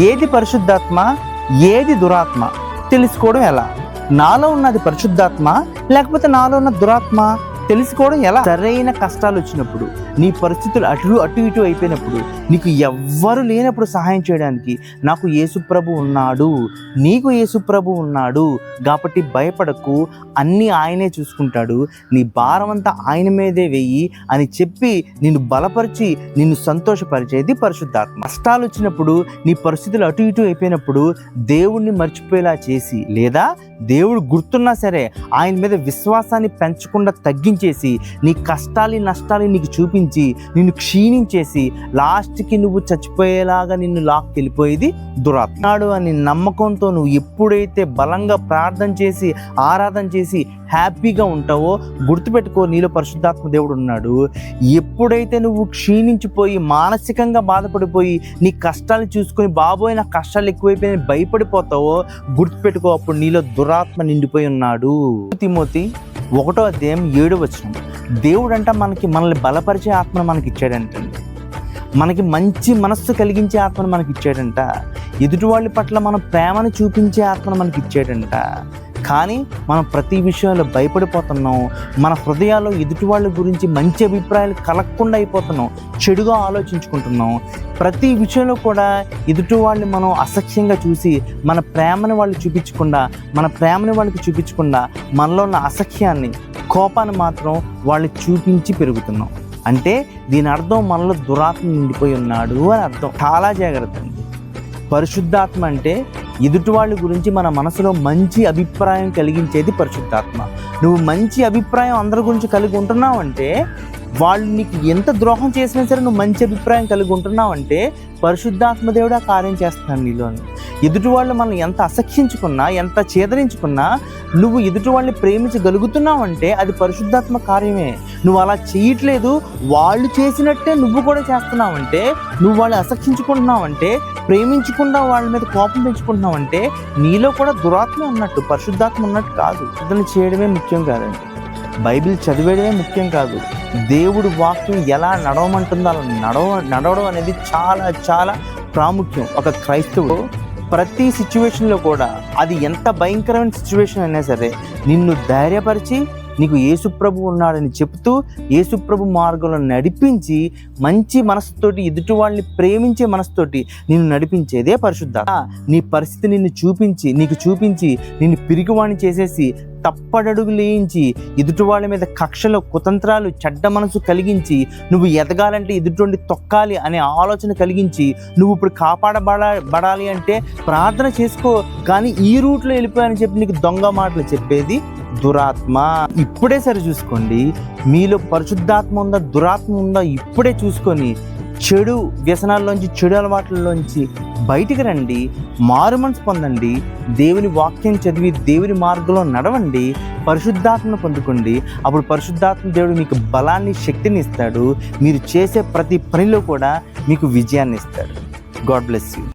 ఏది పరిశుద్ధాత్మ ఏది దురాత్మ? తెలుసుకోవడం ఎలా? నాలో ఉన్నది పరిశుద్ధాత్మ లేకపోతే నాలో ఉన్న దురాత్మ? తెలుసుకోవడం ఎలా? సరైన కష్టాలు వచ్చినప్పుడు నీ పరిస్థితులు అటు అటు ఇటు అయిపోయినప్పుడు నీకు ఎవ్వరు లేనప్పుడు సహాయం చేయడానికి నాకు యేసుప్రభు ఉన్నాడు నీకు యేసుప్రభు ఉన్నాడు కాబట్టి భయపడకు అన్నీ ఆయనే చూసుకుంటాడు నీ భారం అంతా ఆయన మీదే వెయ్యి అని చెప్పి నిన్ను బలపరిచి నిన్ను సంతోషపరిచేది పరిశుద్ధాత్మ. కష్టాలు వచ్చినప్పుడు నీ పరిస్థితులు అటు ఇటు అయిపోయినప్పుడు దేవుణ్ణి మర్చిపోయేలా చేసి లేదా దేవుడు గుర్తున్నా సరే ఆయన మీద విశ్వాసాన్ని పెంచకుండా తగ్గించేసి నీ కష్టాలు నష్టాలు నీకు చూపించి నిన్ను క్షీణించేసి లాస్ట్కి నువ్వు చచ్చిపోయేలాగా నిన్ను లాక్కెళ్ళిపోయేది దురాత్మ. నాడు అని నమ్మకంతో నువ్వు ఎప్పుడైతే బలంగా ప్రార్థన చేసి ఆరాధన చేసి హ్యాపీగా ఉంటావో గుర్తుపెట్టుకో నీలో పరిశుద్ధాత్మ దేవుడు ఉన్నాడు. ఎప్పుడైతే నువ్వు క్షీణించిపోయి మానసికంగా బాధపడిపోయి నీ కష్టాలు చూసుకొని బాబోయ్ నా కష్టాలు ఎక్కువైపోయి భయపడిపోతావో గుర్తుపెట్టుకో అప్పుడు నీలో దురాత్మ నిండిపోయి ఉన్నాడు. తిమోతి ఒకటో అధ్యాయం ఏడు వచ్చిన దేవుడు అంట మనకి మనల్ని బలపరిచే ఆత్మను మనకి ఇచ్చాడంటండి మనకి మంచి మనస్సు కలిగించే ఆత్మను మనకి ఇచ్చాడంట ఎదుటి వాళ్ళ పట్ల మనం ప్రేమను చూపించే ఆత్మను మనకి ఇచ్చాడంట కానీ మనం ప్రతి విషయంలో భయపడిపోతున్నాం. మన హృదయాల్లో ఎదుటి వాళ్ళ గురించి మంచి అభిప్రాయాలు కలగకుండా అయిపోతున్నాం. చెడుగా ఆలోచించుకుంటున్నాం. ప్రతి విషయంలో కూడా ఎదుటి వాళ్ళని మనం అసఖ్యంగా చూసి మన ప్రేమని వాళ్ళు చూపించకుండా మన ప్రేమని వాళ్ళకి చూపించకుండా మనలో ఉన్న అసఖ్యాన్ని కోపాన్ని మాత్రం వాళ్ళు చూపించి పెరుగుతున్నాం. అంటే దీని అర్థం మనలో దురాత్మ నిండిపోయి ఉన్నాడు అని అర్థం. చాలా జాగ్రత్త. అండి పరిశుద్ధాత్మ అంటే ఎదుటి వాళ్ళ గురించి మన మనసులో మంచి అభిప్రాయం కలిగించేది పరిశుద్ధాత్మ. నువ్వు మంచి అభిప్రాయం అందరి గురించి కలిగి ఉంటున్నావు అంటే వాళ్ళు నీకు ఎంత ద్రోహం చేసినా సరే నువ్వు మంచి అభిప్రాయం కలిగి ఉంటున్నావు అంటే పరిశుద్ధాత్మ దేవుడు ఆ కార్యం చేస్తున్నాడు నీలోని. ఎదుటి వాళ్ళు మనం ఎంత అసఖ్యించుకున్నా ఎంత చేదరించుకున్నా నువ్వు ఎదుటి వాళ్ళని ప్రేమించగలుగుతున్నావు అంటే అది పరిశుద్ధాత్మ కార్యమే. నువ్వు అలా చేయట్లేదు వాళ్ళు చేసినట్టే నువ్వు కూడా చేస్తున్నావు అంటే నువ్వు వాళ్ళు అసఖ్యించుకుంటున్నావు అంటే ప్రేమించకుండా వాళ్ళ మీద కోపం పెంచుకుంటున్నావు అంటే నీలో కూడా దురాత్మ ఉన్నట్టు పరిశుద్ధాత్మ ఉన్నట్టు కాదు. అతను చేయడమే ముఖ్యం కాదండి. బైబిల్ చదివేయడమే ముఖ్యం కాదు. దేవుడు వాక్యం ఎలా నడవమంటుందో అలా నడవ నడవడం అనేది చాలా చాలా ప్రాముఖ్యం. ఒక క్రైస్తవుడు ప్రతి సిచ్యువేషన్లో కూడా అది ఎంత భయంకరమైన సిచ్యువేషన్ అయినా సరే నిన్ను ధైర్యపరిచి నీకు యేసుప్రభు ఉన్నాడని చెప్తూ యేసుప్రభు మార్గంలో నడిపించి మంచి మనసుతోటి ఎదుటి వాళ్ళని ప్రేమించే మనసుతోటి నిన్ను నడిపించేదే పరిశుద్ధ. నీ పరిస్థితి నిన్ను చూపించి నీకు చూపించి నిన్ను పిరిగివాణి చేసేసి తప్పడడుగు లేయించి ఎదుటి వాళ్ళ మీద కక్షలు కుతంత్రాలు చెడ్డ మనసు కలిగించి నువ్వు ఎదగాలంటే ఎదుటి తొక్కాలి అనే ఆలోచన కలిగించి నువ్వు ఇప్పుడు కాపాడబడ బడాలి అంటే ప్రార్థన చేసుకో కానీ ఈ రూట్లో వెళ్ళిపోయాని చెప్పి నీకు దొంగ మాటలు చెప్పేది దురాత్మ. ఇప్పుడే సరి చూసుకోండి. మీలో పరిశుద్ధాత్మ ఉందా దురాత్మ ఉందా ఇప్పుడే చూసుకొని చెడు వ్యసనాల్లోంచి చెడు అలవాట్లలోంచి బయటికి రండి మారుమనసు పొందండి దేవుని వాక్యం చదివి దేవుని మార్గంలో నడవండి పరిశుద్ధాత్మను పొందుకోండి. అప్పుడు పరిశుద్ధాత్మ దేవుడు మీకు బలాన్ని శక్తిని ఇస్తాడు. మీరు చేసే ప్రతి పనిలో కూడా మీకు విజయాన్ని ఇస్తాడు. God bless you.